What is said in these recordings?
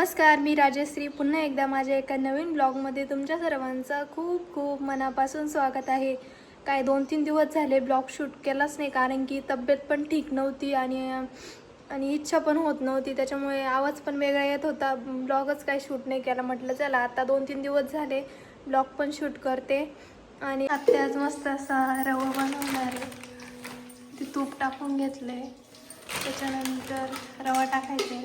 नमस्कार मी राजश्री. पुन्हा एकदा माझ्या एका नवीन ब्लॉगमध्ये तुमच्या सर्वांचं खूप खूप मनापासून स्वागत आहे. काय दोन तीन दिवस झाले ब्लॉग शूट केलाच नाही कारण की तब्येत पण ठीक नव्हती आणि आणि इच्छा पण होत नव्हती. त्याच्यामुळे आवाज पण वेगळा येत होता. ब्लॉगच काय शूट नाही केला. म्हटलं चला आता दोन तीन दिवस झाले ब्लॉग पण शूट करते. आणि आत्ताच मस्त असा रवा बनवणार आहे. ते तूप टाकून घेतलं आहे त्याच्यानंतर रवा टाकायचे.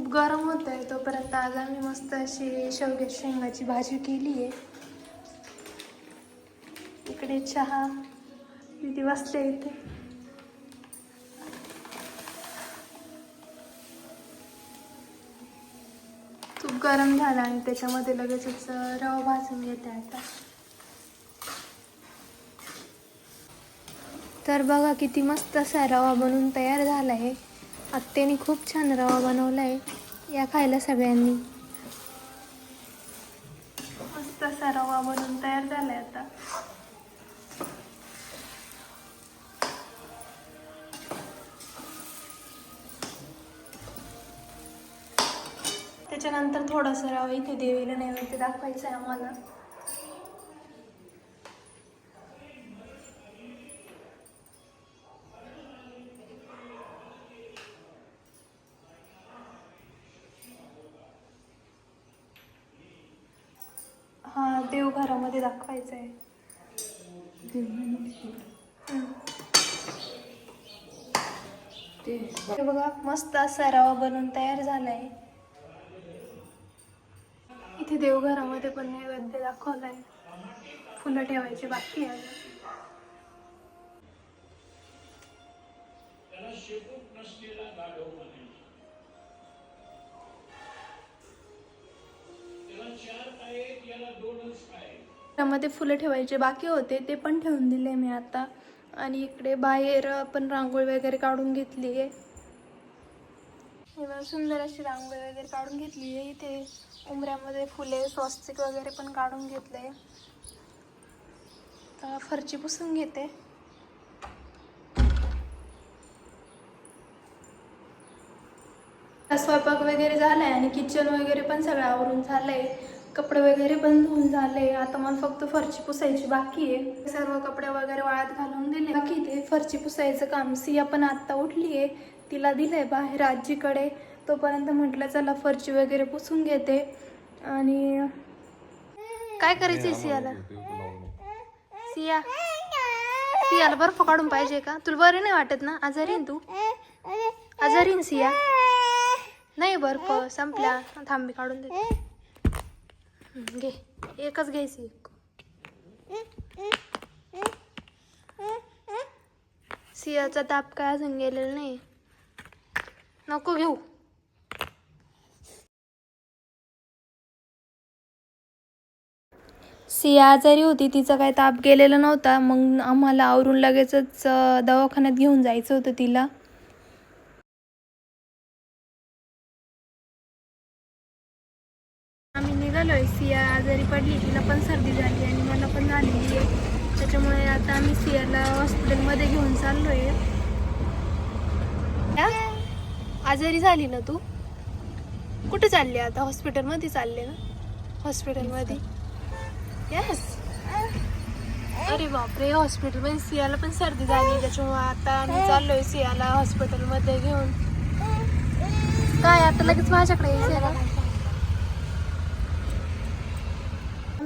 खूप गरम होत आहे. तोपर्यंत आज आम्ही मस्त अशी शेवग्या शेंगाची भाजी केली आहे. इकडे चहा. दिदी बसते इथे. तूप गरम झाला आणि त्याच्यामध्ये लगेचच रवा भाजून घेते आता. तर बघा किती मस्त असा रवा बनून तयार झाला आहे. आत्तेने खूप छान रवा बनवला आहे या खायला सगळ्यांनी. मस्त असा रवा बनवून तयार झाला आहे आता. त्याच्यानंतर थोडंसं रवा इथे देवीला नैवेद्य दाखवायचं आहे आम्हाला हा मध्ये दाखवायचं आहे हे बघा मस्त असा रवा बनवून तयार झालाय. इथे देवघरामध्ये पण नैवेद्य दाखवलाय. फुलं ठेवायची बाकी आहे. त्यामध्ये फुलं ठेवायचे बाकी होते ते पण ठेवून दिले मी आता. आणि इकडे बाहेर पण रांगोळी वगैरे काढून घेतली आहे. हे सुंदर अशी रांगोळी वगैरे काढून घेतली आहे इथे. उमऱ्यामध्ये फुले स्वस्तिक वगैरे पण काढून घेतले. तर फरची पुसून घेते. स्वयंपाक वगैरे झालाय आणि किचन वगैरे पण सगळं आवरून झालंय. कपडे वगैरे पण धुवून झाले. आता मला फक्त फरची पुसायची बाकी आहे. सर्व कपडे वगैरे वाळत घालून दिले. बाकी ते फरची पुसायचं काम. सिया पण आत्ता उठली आहे तिला दिलंय बाहेर आजीकडे. तोपर्यंत म्हटलं चला फरची वगैरे पुसून घेते. आणि काय करायचंय सियाला सिया सियाला बर्फ काढून पाहिजे का? तुला बरं नाही वाटत ना? आजारी आहे ना तू? आजारी आहे ना सिया? नाही बर्फ संपल्या थांबी काढून देते. घे. एकच घ्यायची. सियाचा ताप काय अजून गेलेला नाही. नको घेऊ. सिया आजारी होती तिचा काही ताप गेलेला नव्हता. मग आम्हाला आवरून लगेचच दवाखान्यात घेऊन जायचं होतं तिला. आम्ही आहे. सिया आजारी पडली तिला पण सर्दी झाली आणि मला पण झालेली आहे. त्याच्यामुळे आता आम्ही सियाला हॉस्पिटलमध्ये घेऊन चाललो या? आजारी झाली ना तू? कुठे चालली आता? हॉस्पिटलमध्ये चालले ना? हॉस्पिटलमध्ये? येस अरे बापरे हॉस्पिटलमध्ये सियाला पण सर्दी झाली. त्याच्यामुळे आता आम्ही आहे सियाला हॉस्पिटलमध्ये घेऊन. काय आता लगेच माझ्याकडे सियाला?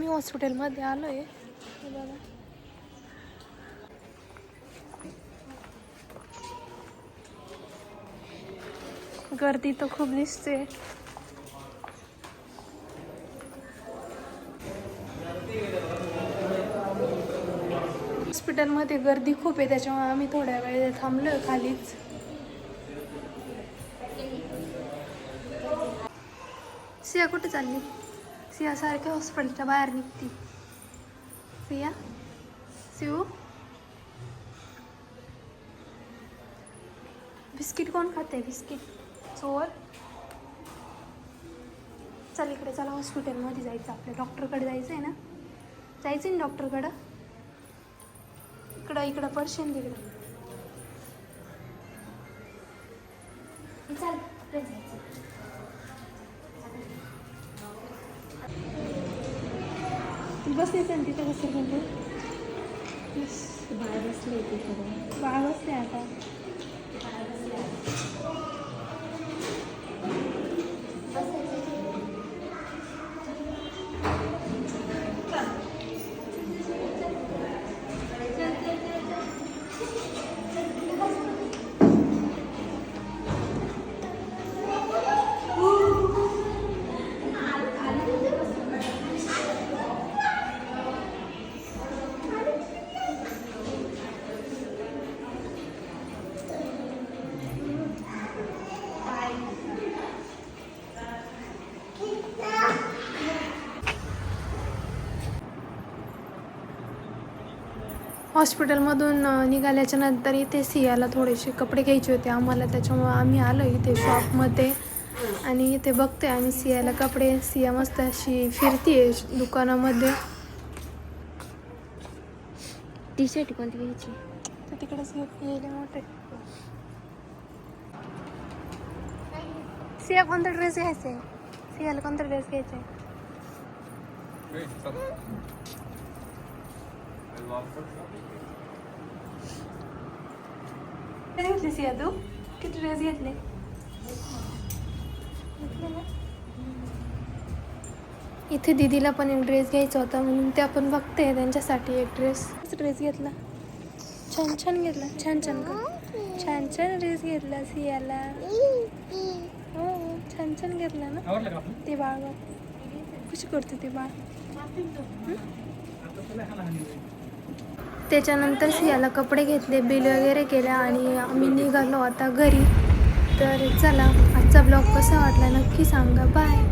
आम्ही हॉस्पिटलमध्ये आलो आहे बघा. गर्दी तर खूप दिसते. हॉस्पिटलमध्ये गर्दी खूप आहे त्याच्यामुळे आम्ही थोड्या वेळ थांबलो खालीच. सिया कुठे चालली? सिया सारख्या हॉस्पिटलच्या बाहेर निघती. सिया? सिऊ? बिस्किट कोण खाते बिस्किट. चोर चल इकडे चला हॉस्पिटलमध्ये जायचं. आपल्या डॉक्टरकडे जायचं आहे ना? जायचं आहे ना डॉक्टरकडं? इकडं इकडं पडशील तिकडं. चल जायचं. बसले ना तिथं बसेल म्हणजे बाळ बसले ते सगळं. बाळ बसले आता. हॉस्पिटलमधून निघाल्याच्या नंतर इथे सियाला थोडेसे कपडे घ्यायचे होते. आम्हाला त्याच्यामुळं आम्ही आलो इथे शॉपमध्ये आणि इथे बघते आम्ही सियाला कपडे. सिया मस्त अशी फिरतीये दुकानामध्ये. टी शर्ट कोणती घ्यायची? तर तिकडेच गेले मोठे. सिया कोणता ड्रेस घ्यायचा आहे? सियाला कोणता ड्रेस घ्यायचा आहे? घेतली सिया तू? किती ड्रेस घेतले? इथे दीदीला पण एक ड्रेस घ्यायचा होता म्हणून ते आपण बघते त्यांच्यासाठी एक ड्रेस ड्रेस घेतला? छान छान घेतला. छान छान का? छान छान ड्रेस घेतला सियाला. हो छान छान घेतला ना? ते बाळ कशी करते ते बाळ त्याच्यानंतर सियाला कपडे घेतले बिल वगैरे केलं आणि आम्ही निघालो आता घरी. तर चला आजचा ब्लॉग कसा वाटला नक्की सांगा. बाय.